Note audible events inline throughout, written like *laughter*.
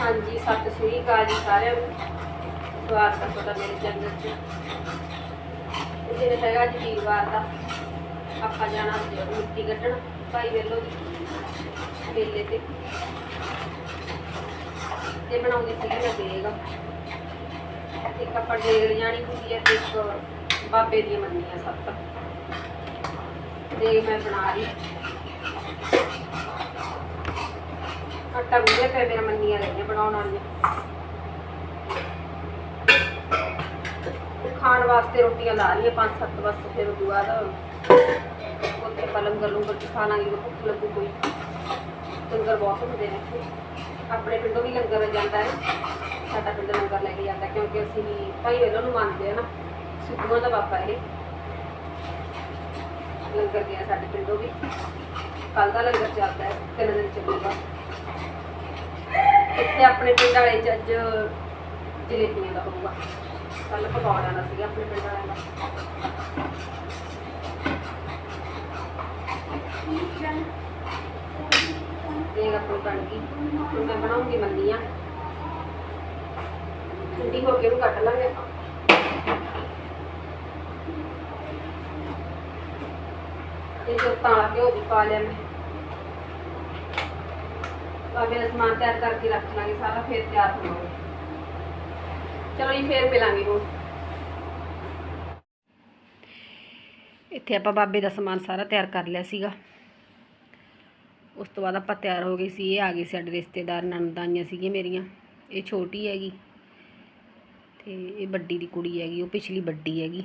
ਹਾਂਜੀ, ਸਤਿ ਸ੍ਰੀ ਅਕਾਲ ਜੀ ਸਾਰਿਆਂ ਨੂੰ। ਸਵਾਗਤ ਹੈ ਤੁਹਾਡਾ ਮੇਰੇ ਚੈਨਲ 'ਚ। ਇਹ ਹੈਗਾ ਜੀ ਵੀਰਵਾਰ ਦਾ, ਆਪਾਂ ਜਾਣਾ ਮਿੱਟੀ ਕੱਢਣ, ਭਾਈ ਵੇਲੋ ਦੀ ਮੇਲੇ ਤੇ। ਤੇ ਬਣਾਉਂਦੀ ਸੀ ਮੈਂ ਦੇਗ ਇੱਕ ਆਪਾਂ ਡੇਗ ਜਾਣੀ ਹੁੰਦੀ ਹੈ ਤੇ ਇੱਕ ਬਾਬੇ ਦੀਆਂ ਮੰਨੀਆਂ ਸੱਤ। ਤੇ ਮੈਂ ਬਣਾ ਰਹੀ ਆਟਾ ਗੁੰਨਿਆ ਪਿਆ ਮੇਰਾ ਮੰਨੀਆਂ ਲੱਗੀਆਂ ਬਣਾਉਣ ਵਾਲੀਆਂ। ਖਾਣ ਵਾਸਤੇ ਰੋਟੀਆਂ ਲਾ ਰਹੀਆਂ ਪੰਜ ਸੱਤ ਬਸ, ਫਿਰ ਉਹ ਬਾਅਦ ਉੱਥੇ ਪਲੰਗ ਲੰਗਰ ਚ ਖਾ ਲਾਂਗੇ, ਭੁੱਖ ਲੱਗੂ ਕੋਈ। ਲੰਗਰ ਬਹੁਤ ਹੁੰਦੇ ਨੇ ਆਪਣੇ ਪਿੰਡੋਂ ਵੀ ਲੰਗਰ ਜਾਂਦਾ ਹੈ। ਸਾਡਾ ਪਿੰਡ ਲੰਗਰ ਲੈ ਕੇ ਜਾਂਦਾ, ਕਿਉਂਕਿ ਅਸੀਂ ਵੀ ਭਾਈ ਵੇਲੋਂ ਨੂੰ ਮੰਨਦੇ ਆ ਨਾ। ਸਿੱਧੂਆਂ ਦਾ ਬਾਬਾ ਇਹ। ਲੰਗਰ ਗਿਆ ਸਾਡੇ ਪਿੰਡੋਂ ਵੀ। ਕੱਲ ਦਾ ਲੰਗਰ ਚੱਲਦਾ ਹੈ, ਤਿੰਨ ਦਿਨ ਚੱਲੂਗਾ। ਇੱਥੇ ਆਪਣੇ ਪਿੰਡ ਵਾਲੇ ਚ ਅੱਜ ਜਲੇਬੀਆਂ ਦਾ ਹੋਊਗਾ। ਕੱਲ ਪਕੌੜਿਆਂ ਦਾ ਸੀਗਾ ਆਪਣੇ ਪਿੰਡ ਵਾਲਿਆਂ ਦਾ। ਦੇਖ ਆਪਣੀ ਬਣ ਹੁਣ ਮੈਂ ਬਣਾਉਂਗੀ ਮੰਦੀਆਂ ਠੰਡੀ ਹੋ ਕੇ ਉਹਨੂੰ ਕੱਟ ਲਾਂਗੇ ਆਪਾਂ। ਤੇ ਜੋ ਤਾਂ ਘਿਓ ਵੀ ਪਾ ਲਿਆ ਮੈਂ। ਬਾਬੇ ਦਾ ਸਮਾਨ ਤਿਆਰ ਕਰਕੇ ਰੱਖ ਲਾਂਗੇ, ਸਾਰਾ ਫਿਰ ਤਿਆਰ ਹੋ ਚਲੋ ਜੀ, ਫੇਰ ਮਿਲਾਂਗੇ ਹੁਣ। ਇੱਥੇ ਆਪਾਂ ਬਾਬੇ ਦਾ ਸਮਾਨ ਸਾਰਾ ਤਿਆਰ ਕਰ ਲਿਆ ਸੀਗਾ। ਉਸ ਤੋਂ ਬਾਅਦ ਆਪਾਂ ਤਿਆਰ ਹੋ ਗਏ ਸੀ, ਇਹ ਆ ਗਏ ਸਾਡੇ ਰਿਸ਼ਤੇਦਾਰ ਨਨਦਾਈਆਂ ਸੀਗੀਆਂ ਮੇਰੀਆਂ। ਇਹ ਛੋਟੀ ਹੈਗੀ। ਤੇ ਇਹ ਵੱਡੀ ਦੀ ਕੁੜੀ ਹੈਗੀ, ਉਹ ਪਿਛਲੀ ਵੱਡੀ ਹੈਗੀ।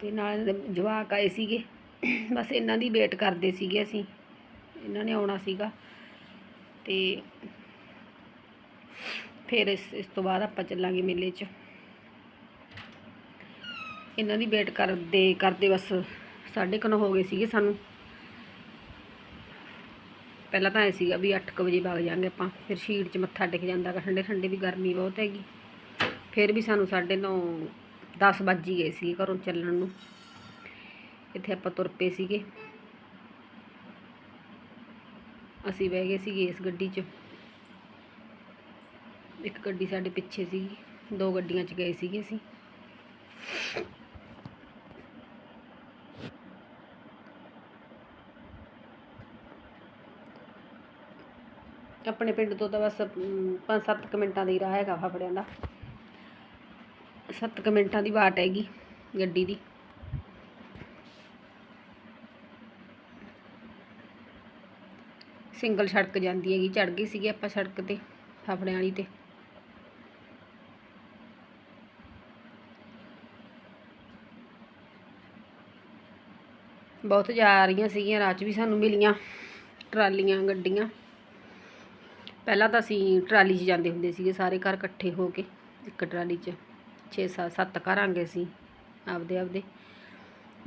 ਤੇ ਨਾਲ ਜਵਾਕ ਆਏ ਸੀਗੇ। ਬਸ ਇਹਨਾਂ ਦੀ ਵੇਟ ਕਰਦੇ ਸੀਗੇ ਅਸੀਂ। ਇਹਨਾਂ ਨੇ ਆਉਣਾ ਸੀਗਾ। ਤੇ ਫਿਰ ਇਸ ਇਸ ਤੋਂ ਬਾਅਦ ਆਪਾਂ ਚੱਲਾਂਗੇ ਮੇਲੇ 'ਚ। ਇਹਨਾਂ ਦੀ ਵੇਟ ਕਰਦੇ ਕਰਦੇ ਬਸ ਸਾਢੇ ਕੁ ਹੋ ਗਏ ਸੀਗੇ ਸਾਨੂੰ। ਪਹਿਲਾਂ ਤਾਂ ਐ ਸੀਗਾ ਵੀ 8:00 ਵਜੇ ਵਗ ਜਾਾਂਗੇ ਆਪਾਂ, ਫਿਰ ਸ਼ੀਟ 'ਚ ਮੱਥਾ ਟੇਕ ਜਾਂਦਾ ਗਾ, ਠੰਡੇ ਠੰਡੇ ਵੀ ਗਰਮੀ ਬਹੁਤ ਹੈਗੀ। ਫਿਰ ਵੀ ਸਾਨੂੰ ਸਾਢੇ ਨੌ 10 ਵੱਜ ਹੀ ਗਏ ਸੀ ਘਰੋਂ ਚੱਲਣ ਨੂੰ। ਇੱਥੇ ਆਪਾਂ ਤੁਰ ਪਏ ਸੀਗੇ। ਅਸੀਂ ਬਹਿ ਗਏ ਸੀਗੇ ਇਸ ਗੱਡੀ 'ਚ। ਇੱਕ ਗੱਡੀ ਸਾਡੇ ਪਿੱਛੇ ਸੀਗੀ, ਦੋ ਗੱਡੀਆਂ 'ਚ ਗਏ ਸੀਗੇ ਅਸੀਂ। ਆਪਣੇ ਪਿੰਡ ਤੋਂ ਤਾਂ ਬਸ 5-7 ਮਿੰਟਾਂ ਦਾ ਹੀ ਰਾਹ ਹੈਗਾ ਫਫੜਿਆਂ ਦਾ। 7 ਮਿੰਟਾਂ ਦੀ ਬਾਟ ਹੈਗੀ ਗੱਡੀ ਦੀ। ਸਿੰਗਲ ਸੜਕ ਜਾਂਦੀ ਹੈਗੀ ਚੜ ਗਈ ਸੀਗੀ ਆਪਾਂ ਸੜਕ ਤੇ ਫਫੜਿਆਂ ਵਾਲੀ ਤੇ। ਬਹੁਤ ਜਾ ਰਹੀਆਂ ਸੀਗੀਆਂ, ਰਾਹ 'ਚ ਵੀ ਸਾਨੂੰ ਮਿਲੀਆਂ ਟਰਾਲੀਆਂ, ਗੱਡੀਆਂ। ਪਹਿਲਾਂ ਤਾਂ ਅਸੀਂ ਟਰਾਲੀ 'ਚ ਜਾਂਦੇ ਹੁੰਦੇ ਸੀਗੇ, ਸਾਰੇ ਘਰ ਇਕੱਠੇ ਹੋ ਕੇ, ਇੱਕ ਟਰਾਲੀ 'ਚ। 6 7 7 ਘਰ ਆਂਗੇ ਸੀ, ਆਪਦੇ ਆਪਦੇ।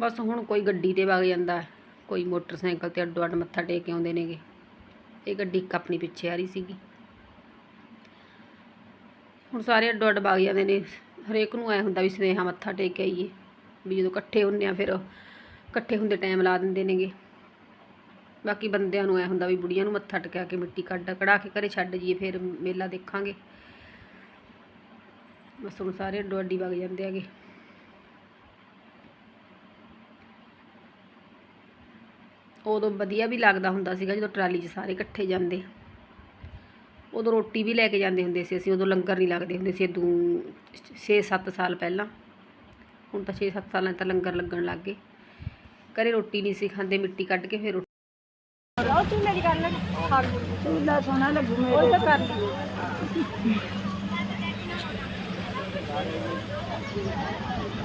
ਬਸ ਹੁਣ ਕੋਈ ਗੱਡੀ ਤੇ ਵਗ ਜਾਂਦਾ, ਕੋਈ ਮੋਟਰਸਾਈਕਲ ਤੇ ਅੱਡੋ ਅੱਡ ਮੱਥਾ ਟੇਕ ਆਉਂਦੇ ਨੇਗੇ। ਇਹ ਗੱਡੀ ਇੱਕ ਆਪਣੀ ਪਿੱਛੇ ਆ ਰਹੀ ਸੀਗੀ। ਹੁਣ ਸਾਰੇ ਅੱਡੋ ਅੱਡ ਵਗ ਜਾਂਦੇ ਨੇ। ਹਰੇਕ ਨੂੰ ਐ ਹੁੰਦਾ ਵੀ ਸਨੇਹਾ ਮੱਥਾ ਟੇਕ ਕੇ ਆਈਏ। ਵੀ ਜਦੋਂ ਇਕੱਠੇ ਹੁੰਦੇ ਆ ਫਿਰ ਇਕੱਠੇ ਹੁੰਦੇ ਟਾਈਮ ਲਾ ਦਿੰਦੇ ਨੇਗੇ। ਬਾਕੀ ਬੰਦਿਆਂ ਨੂੰ ਐ ਹੁੰਦਾ ਵੀ ਬੁੜੀਆਂ ਨੂੰ ਮੱਥਾ ਟਕਿਆ ਕੇ ਮਿੱਟੀ ਕੱਢ, ਕਢਾ ਕੇ ਘਰੇ ਛੱਡ ਜੀਏ ਫਿਰ ਮੇਲਾ ਦੇਖਾਂਗੇ। ਬਸ ਹੁਣ ਸਾਰੇ ਅੱਡੋ ਅੱਡੀ ਵਗ ਜਾਂਦੇ ਹੈਗੇ। ਉਦੋਂ ਵਧੀਆ ਵੀ ਲੱਗਦਾ ਹੁੰਦਾ ਸੀਗਾ ਜਦੋਂ ਟਰਾਲੀ 'ਚ ਸਾਰੇ ਇਕੱਠੇ ਜਾਂਦੇ। ਉਦੋਂ ਰੋਟੀ ਵੀ ਲੈ ਕੇ ਜਾਂਦੇ ਹੁੰਦੇ ਸੀ ਅਸੀਂ ਉਦੋਂ ਲੰਗਰ ਨਹੀਂ ਲੱਗਦੇ ਹੁੰਦੇ ਸੀ ਇਦੋਂ 6-7 ਸਾਲ ਪਹਿਲਾਂ। ਹੁਣ ਤਾਂ 6-7 ਸਾਲਾਂ 'ਚ ਤਾਂ ਲੰਗਰ ਲੱਗਣ ਲੱਗ ਗਏ। ਘਰੇ ਰੋਟੀ ਨਹੀਂ ਸੀ ਖਾਂਦੇ ਮਿੱਟੀ ਕੱਢ ਕੇ ਫਿਰ ਰੋਟੀ ਚੂਲਾ ਸੋਹਣਾ ਲੱਗੂ ਮੇਰੇ ਉਹ ਤਾਂ ਕਰ *laughs*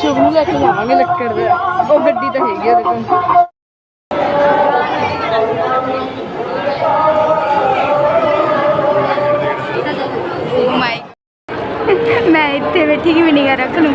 ਸ਼ੁਭ ਨੂੰ ਲੈ ਕੇ ਜਾਵਾਂਗੇ ਲੱਕੜ ਦੇ। ਉਹ ਗੱਡੀ ਤਾਂ ਹੈਗੀ ਉਹਦੇ ਕੋਲ। ਮੈਂ ਇੱਥੇ ਬੈਠੀ ਕਿ ਮਿਨੀਗਾ ਰੱਖ ਲੂੰ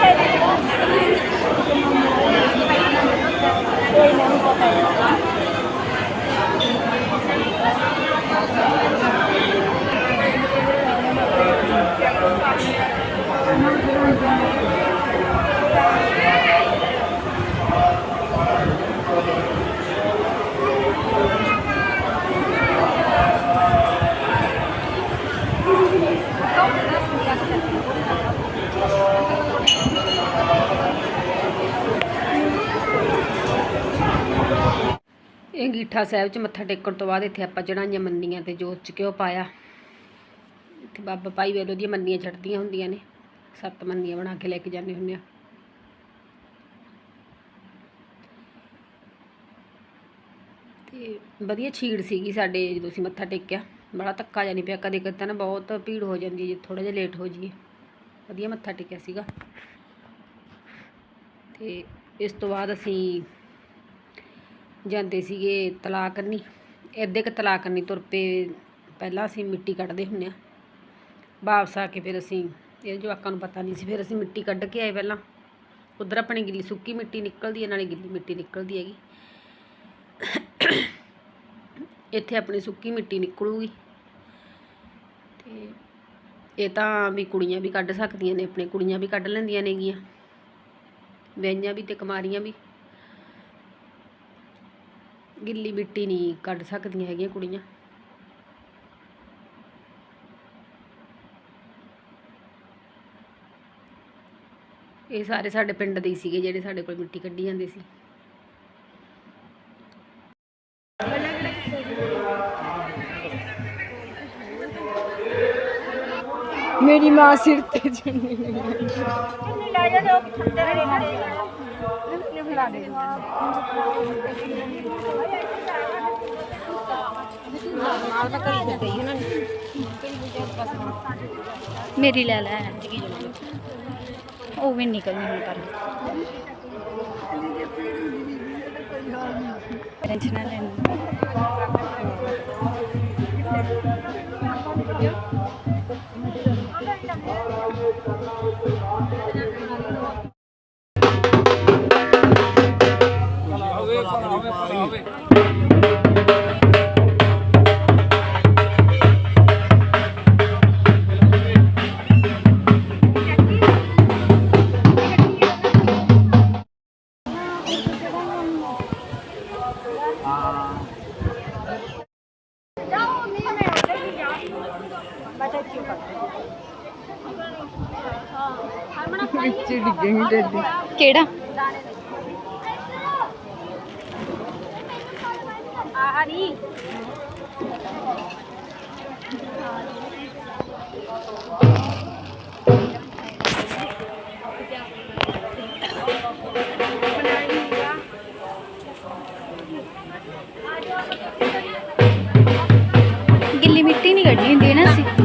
ਜਾਂਦੀਆਂ ਸਾਹਿਬ ਚ ਮੱਥਾ ਟੇਕਣ ਤੋਂ ਬਾਅਦ ਇੱਥੇ ਆਪਾਂ ਚੜਾਈਆਂ ਮੰਨੀਆਂ ਤੇ ਜੋਤ ਚ ਘਿਓ ਪਾਇਆ। ਇੱਥੇ ਬਾਬਾ ਭਾਈ ਵੇਲੋ ਦੀਆਂ ਮੰਨੀਆਂ ਚੜਦੀਆਂ ਹੁੰਦੀਆਂ ਨੇ। ਸੱਤ ਮੰਨੀਆਂ ਬਣਾ ਕੇ ਲੈ ਕੇ ਜਾਂਦੇ ਹੁੰਦੇ ਆ। ਤੇ ਵਧੀਆ ਛੀੜ ਸੀਗੀ ਸਾਡੇ ਜਦੋਂ ਅਸੀਂ ਮੱਥਾ ਟੇਕਿਆ। ਬੜਾ ਧੱਕਾ ਜਾਨੀ ਪਿਆ ਕਦੇ ਕਦੇ ਨਾ ਬਹੁਤ ਭੀੜ ਹੋ ਜਾਂਦੀ ਜੇ ਥੋੜਾ ਜਿਹਾ ਲੇਟ ਹੋ ਜਾਈਏ। ਵਧੀਆ ਮੱਥਾ ਟੇਕਿਆ ਸੀਗਾ। ਤੇ ਇਸ ਤੋਂ ਬਾਅਦ ਅਸੀਂ ਜਾਂਦੇ ਸੀਗੇ ਤਲਾਅ ਕਰਨੀ। ਇੱਦੇ ਕ ਤਲਾਅ ਕਰਨੀ ਤੁਰ ਪਏ। ਪਹਿਲਾਂ ਅਸੀਂ ਮਿੱਟੀ ਕੱਢਦੇ ਹੁੰਦੇ ਆ ਵਾਪਸ ਆ ਕੇ ਫਿਰ ਅਸੀਂ, ਇਹ ਜਵਾਕਾਂ ਨੂੰ ਪਤਾ ਨਹੀਂ ਸੀ, ਫਿਰ ਅਸੀਂ ਮਿੱਟੀ ਕੱਢ ਕੇ ਆਏ ਪਹਿਲਾਂ। ਉਧਰ ਆਪਣੀ ਗਿੱਲੀ, ਸੁੱਕੀ ਮਿੱਟੀ ਨਿਕਲਦੀ ਹੈ, ਨਾਲੇ ਗਿੱਲੀ ਮਿੱਟੀ ਨਿਕਲਦੀ ਹੈਗੀ। ਇੱਥੇ ਆਪਣੀ ਸੁੱਕੀ ਮਿੱਟੀ ਨਿਕਲੂਗੀ। ਤੇ ਇਹ ਤਾਂ ਵੀ ਕੁੜੀਆਂ ਵੀ ਕੱਢ ਸਕਦੀਆਂ ਨੇ ਆਪਣੇ ਕੁੜੀਆਂ ਵੀ ਕੱਢ ਲੈਂਦੀਆਂ ਨੇਗੀਆਂ। ਵਿਆਹੀਆਂ ਵੀ ਤੇ ਕੁਮਾਰੀਆਂ ਵੀ। ਗਿੱਲੀ ਮਿੱਟੀ ਨਹੀਂ ਕੱਢ ਸਕਦੀਆਂ ਹੈਗੀਆਂ ਕੁੜੀਆਂ। ਇਹ ਸਾਰੇ ਸਾਡੇ ਪਿੰਡ ਦੇ ਹੀ ਸੀਗੇ ਜਿਹੜੇ ਸਾਡੇ ਕੋਲ ਮਿੱਟੀ ਕੱਢੀ ਜਾਂਦੇ ਸੀ। ਮੇਰੀ ਮਾਂ ਸਿਰ ਤੇ ਚੁੰਨੀ ਮੇਰੀ ਲੈ ਲੈ ਉਹ ਵੀ ਨਿਕਲਣੀ ਹੁਣ ਕਰ ਟੈਨਸ਼ਨ ਨਾ ਲੈਣੀ। ਗਿੱਲੀ ਮਿੱਟੀ ਨਹੀਂ ਕੱਢਣੀ ਹੁੰਦੀ ਨਾ ਅਸੀਂ।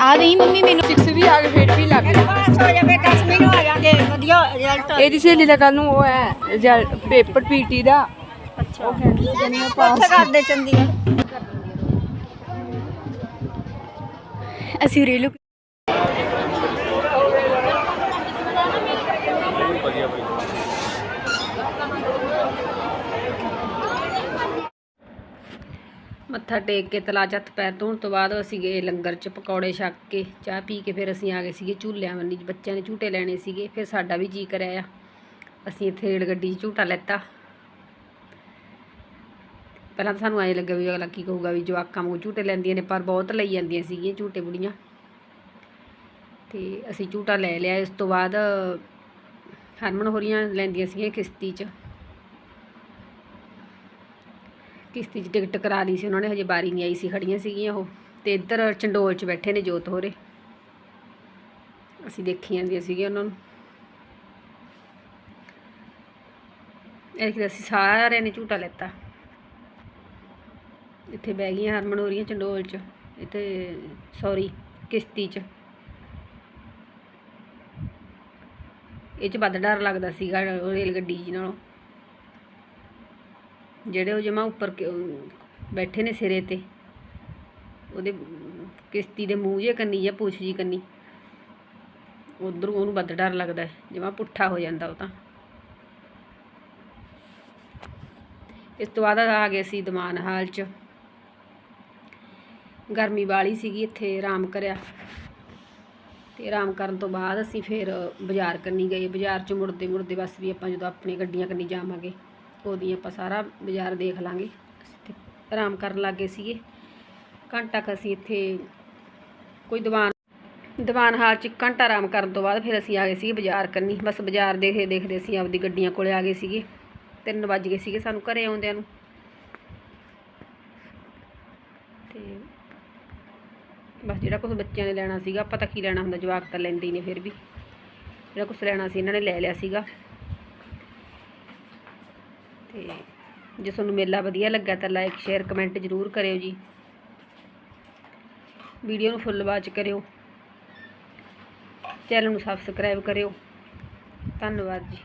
ਆ ਗਈ ਮੰਮੀ ਮੈਨੂੰ। 6 ਵੀ ਆ ਗਏ ਫਿਰ ਵੀ ਲੱਗ ਗਏ ਪਾਸ ਹੋ ਜਾਵੇ 10ਵੀਂ ਨੂੰ ਆ ਜਾਗੇ ਵਧੀਆ ਰਿਜ਼ਲਟ ਇਹਦੀ ਸਹੇਲੀ ਦਾ ਕੱਲ ਨੂੰ ਉਹ ਹੈ ਰਿਜ਼ਲਟ ਪੇਪਰ ਪੀਟੀ ਦਾ। ਉੱਥੇ ਕਰਦੇ ਚੰਡੀਗੜ੍ਹ? ਅਸੀਂ ਰੇਲੂ ਮੱਥਾ ਟੇਕ ਕੇ, ਤਲਾ ਚੱਤ ਪੈਰ ਧੋਣ ਤੋਂ ਬਾਅਦ ਅਸੀਂ ਗਏ ਲੰਗਰ 'ਚ ਪਕੌੜੇ ਛੱਕ ਕੇ, ਚਾਹ ਪੀ ਕੇ ਫਿਰ ਅਸੀਂ ਆ ਗਏ ਸੀਗੇ ਝੂਲਿਆਂ ਵੱਲ ਬੱਚਿਆਂ ਨੇ ਝੂਟੇ ਲੈਣੇ ਸੀਗੇ, ਫਿਰ ਸਾਡਾ ਵੀ ਜੀ ਕਰਿਆ। ਆ ਅਸੀਂ ਇੱਥੇ ਰੇਲ ਗੱਡੀ 'ਚ ਝੂਟਾ ਲੈਤਾ। ਪਹਿਲਾਂ ਤਾਂ ਸਾਨੂੰ ਐਂ ਲੱਗਿਆ ਵੀ ਅਗਲਾ ਕੀ ਕਹੂਗਾ ਵੀ ਜਵਾਕਾਂ ਵਾਂਗੂ ਝੂਟੇ ਲੈਂਦੀਆਂ ਨੇ, ਪਰ ਬਹੁਤ ਲਈ ਜਾਂਦੀਆਂ ਸੀਗੀਆਂ ਝੂਟੇ ਬੁੜੀਆਂ। ਤੇ ਅਸੀਂ ਝੂਟਾ ਲੈ ਲਿਆ, ਇਸ ਤੋਂ ਬਾਅਦ ਹਰਮਨ ਹੋਰੀਆਂ ਲੈਂਦੀਆਂ ਸੀਗੀਆਂ ਕਿਸ਼ਤੀ 'ਚ। ਕਿਸ਼ਤੀ 'ਚ ਟਿਕਟ ਕਰਾ ਲਈ ਸੀ, ਉਹਨਾਂ ਨੇ ਹਜੇ ਬਾਰੀ ਨਹੀਂ ਆਈ ਸੀ ਖੜੀਆਂ ਸੀਗੀਆਂ ਉਹ ਤੇ ਇੱਧਰ ਚੰਡੋਲ 'ਚ ਬੈਠੇ ਨੇ ਜੋਤ ਹੋਰੇ। ਅਸੀਂ ਦੇਖੀ ਜਾਂਦੀਆਂ ਸੀਗੀਆਂ ਉਹਨਾਂ ਨੂੰ। ਇਹ ਕਿ ਅਸੀਂ ਸਾਰਿਆਂ ਨੇ ਝੂਟਾ ਲੈਤਾ। ਇੱਥੇ ਬਹਿ ਗਈਆਂ ਹਰਮਨ ਹੋ ਰਹੀਆਂ ਚੰਡੋਲ 'ਚ, ਇੱਥੇ, ਸੌਰੀ, ਕਿਸ਼ਤੀ 'ਚ। ਇਹ 'ਚ ਵੱਧ ਡਰ ਲੱਗਦਾ ਸੀਗਾ ਰੇਲ ਗੱਡੀ ਜੀ ਨਾਲੋਂ। ਜਿਹੜੇ ਉਹ ਜਮਾ ਉੱਪਰ ਬੈਠੇ ਨੇ ਸਿਰੇ ਤੇ। ਉਹਦੇ ਕਿਸ਼ਤੀ ਦੇ ਮੂੰਹ ਜੇ ਕੰਨੀ ਜਾਂ ਪੂਛ ਜੀ ਕੰਨੀ। ਉਧਰ ਉਹਨੂੰ ਵੱਧ ਡਰ ਲੱਗਦਾ ਜਮਾ ਪੁੱਠਾ ਹੋ ਜਾਂਦਾ ਉਹ ਤਾਂ। ਇਸ ਤੋਂ ਬਾਅਦ ਆ ਗਏ ਸੀ ਦਮਾਨ ਹਾਲ 'ਚ। ਗਰਮੀ ਵਾਲੀ ਸੀਗੀ ਇੱਥੇ ਆਰਾਮ ਕਰਿਆ। ਤੇ ਆਰਾਮ ਕਰਨ ਤੋਂ ਬਾਅਦ ਅਸੀਂ ਫਿਰ ਬਾਜ਼ਾਰ ਕਰਨੀ ਗਏ। ਬਾਜ਼ਾਰ 'ਚ ਮੁੜਦੇ ਮੁੜਦੇ ਬਸ ਵੀ ਆਪਾਂ ਜਦੋਂ ਆਪਣੀ ਗੱਡੀਆਂ ਕੰਨੀ ਜਾਵਾਂਗੇ। ਉਹਦੀ ਆਪਾਂ ਸਾਰਾ ਬਾਜ਼ਾਰ ਦੇਖ ਲਾਂਗੇ। ਅਸੀਂ ਆਰਾਮ ਕਰਨ ਲੱਗੇ ਸੀਗੇ। ਘੰਟਾ ਕੁ ਅਸੀਂ ਇੱਥੇ ਕੋਈ ਦੀਵਾਨ ਦੀਵਾਨ ਹਾਲ 'ਚ ਘੰਟਾ ਆਰਾਮ ਕਰਨ ਤੋਂ ਬਾਅਦ ਫਿਰ ਅਸੀਂ ਆ ਗਏ ਸੀ ਬਾਜ਼ਾਰ ਕਰਨੀ ਬਸ ਬਾਜ਼ਾਰ ਦੇਖਦੇ ਦੇਖਦੇ ਅਸੀਂ ਆਪਦੀ ਗੱਡੀਆਂ ਕੋਲੇ ਆ ਗਏ ਸੀਗੇ। ਤਿੰਨ ਵੱਜ ਗਏ ਸੀਗੇ ਸਾਨੂੰ ਘਰੇ ਆਉਂਦਿਆਂ ਨੂੰ। ਤੇ ਬਸ ਜਿਹੜਾ ਕੁਝ ਬੱਚਿਆਂ ਨੇ ਲੈਣਾ ਸੀਗਾ, ਆਪਾਂ ਤਾਂ ਕੀ ਲੈਣਾ ਹੁੰਦਾ, ਜਵਾਕ ਤਾਂ ਲੈਂਦੇ ਹੀ ਨੇ ਫਿਰ ਵੀ। ਜਿਹੜਾ ਕੁਝ ਲੈਣਾ ਸੀ ਇਹਨਾਂ ਨੇ ਲੈ ਲਿਆ ਸੀਗਾ। ਤੇ ਜੇ ਤੁਹਾਨੂੰ ਮੇਲਾ ਵਧੀਆ ਲੱਗਾ ਤਾਂ ਲਾਈਕ ਸ਼ੇਅਰ ਕਮੈਂਟ ਜ਼ਰੂਰ ਕਰਿਓ ਜੀ। ਵੀਡੀਓ ਨੂੰ ਫੁੱਲ ਵਾਚ ਕਰਿਓ। ਚੈਨਲ ਨੂੰ ਸਬਸਕ੍ਰਾਈਬ ਕਰਿਓ। ਧੰਨਵਾਦ ਜੀ।